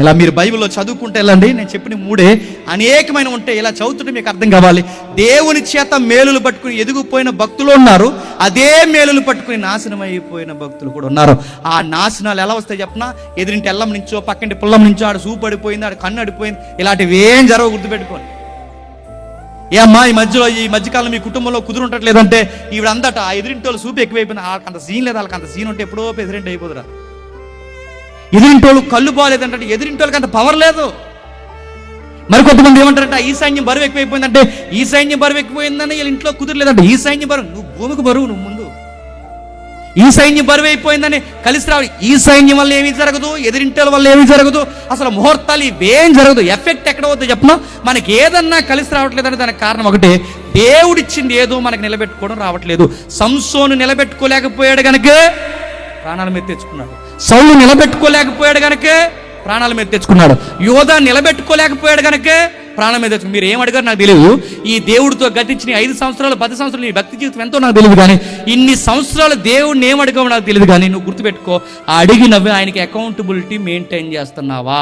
ఇలా మీరు బైబిల్లో చదువుకుంటే వెళ్ళండి. నేను చెప్పిన మూడే అనేకమైన ఉంటే ఇలా చదువుతుంటే మీకు అర్థం కావాలి. దేవుని చేత మేలులు పట్టుకుని ఎదిగిపోయిన భక్తులు ఉన్నారు. అదే మేలులు పట్టుకుని నాశనం అయిపోయిన భక్తులు కూడా ఉన్నారు. ఆ నాశనాలు ఎలా వస్తాయి చెప్పనా? ఎదిరింటి ఎల్లం నుంచో పక్కింటి పుల్లం నుంచో ఆడ సూపు అడిపోయింది ఆడ కన్ను అడిపోయింది. ఇలాంటివి ఏం జరగ గుర్తుపెట్టుకోండి. ఏ అమ్మా ఈ మధ్యలో ఈ మధ్యకాలం మీ కుటుంబంలో కుదురుంటట్లేదంటే ఈవిడ అందట ఆ ఎదిరింటి వాళ్ళు సూపు ఎక్కువైపోయింది వాళ్ళకి అంత సీన్ లేదు వాళ్ళకి అంత సీన్ ఉంటే ఎప్పుడో ఎదిరింటి అయిపోదురా. ఎదిరింటోళ్ళు కళ్ళు బాగాలేదంటే ఎదిరింటోళ్ళకి అంత పవర్ లేదు. మరి కొంతమంది ఏమంటారంటే ఈ సైన్యం బరువు ఎక్కువైపోయిందంటే ఈ సైన్యం బరువు ఎక్కువైందని వీళ్ళ ఇంట్లో కుదరలేదంటే ఈ సైన్యం బరువు నువ్వు భూమికి బరువు నువ్వు ముందు. ఈ సైన్యం బరువు అయిపోయిందని కలిసి రావాలి. ఈ సైన్యం వల్ల ఏమీ జరగదు ఎదిరింటోళ్ళ వల్ల ఏమీ జరగదు అసలు ముహూర్తాలు ఇవేం జరగదు. ఎఫెక్ట్ ఎక్కడ అవుతుంది చెప్పను? మనకి ఏదన్నా కలిసి రావట్లేదని దానికి కారణం ఒకటే దేవుడిచ్చింది ఏదో మనకి నిలబెట్టుకోవడం రావట్లేదు. సంసోను నిలబెట్టుకోలేకపోయాడు కనుక ప్రాణాల మీద తెచ్చుకున్నాడు. సౌలు నిలబెట్టుకోలేకపోయాడు కనుక ప్రాణాల మీద తెచ్చుకున్నాడు. యోధ నిలబెట్టుకోలేకపోయాడు గనకే ప్రాణం మీద మీరు ఏం అడిగారు నాకు తెలియదు ఈ దేవుడితో గతించిన ఐదు సంవత్సరాలు పది సంవత్సరాలు నీ భక్తి జీవితం ఎంతో నాకు తెలియదు కానీ ఇన్ని సంవత్సరాలు దేవుడిని ఏం అడిగావు నాకు తెలియదు కానీ నువ్వు గుర్తుపెట్టుకో. అడిగినవి ఆయనకి అకౌంటబిలిటీ మెయింటైన్ చేస్తున్నావా?